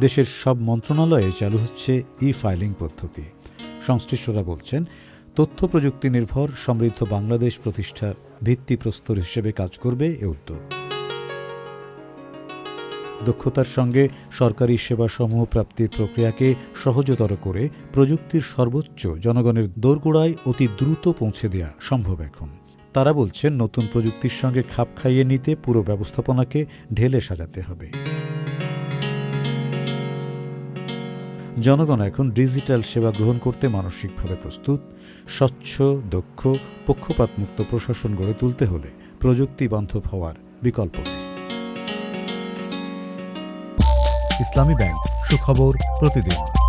দেশের সব মন্ত্রণালয়ে চালু হচ্ছে ই ফাইলিং পদ্ধতি। সংশ্লিষ্টরা বলছেন, তথ্য প্রযুক্তি নির্ভর, সমৃদ্ধ বাংলাদেশ প্রতিষ্ঠার ভিত্তিপ্রস্তর হিসেবে কাজ করবে এ উদ্যোগ। দক্ষতার সঙ্গে সরকারি সেবাসমূহ প্রাপ্তির প্রক্রিয়াকে সহজতর করে প্রযুক্তির সর্বোচ্চ জনগণের দোরগোড়ায় অতি দ্রুত পৌঁছে দেওয়া সম্ভব এখন। তারা বলছেন, নতুন প্রযুক্তির সঙ্গে খাপ খাইয়ে নিতে পুরো ব্যবস্থাপনাকে ঢেলে সাজাতে হবে। জনগণ এখন ডিজিটাল সেবা গ্রহণ করতে মানসিকভাবে প্রস্তুত। স্বচ্ছ, দক্ষ, পক্ষপাতমুক্ত প্রশাসন গড়ে তুলতে হলে প্রযুক্তি বান্ধব হওয়ার বিকল্প নেই। ইসলামী ব্যাংক, সুখবর প্রতিদিন।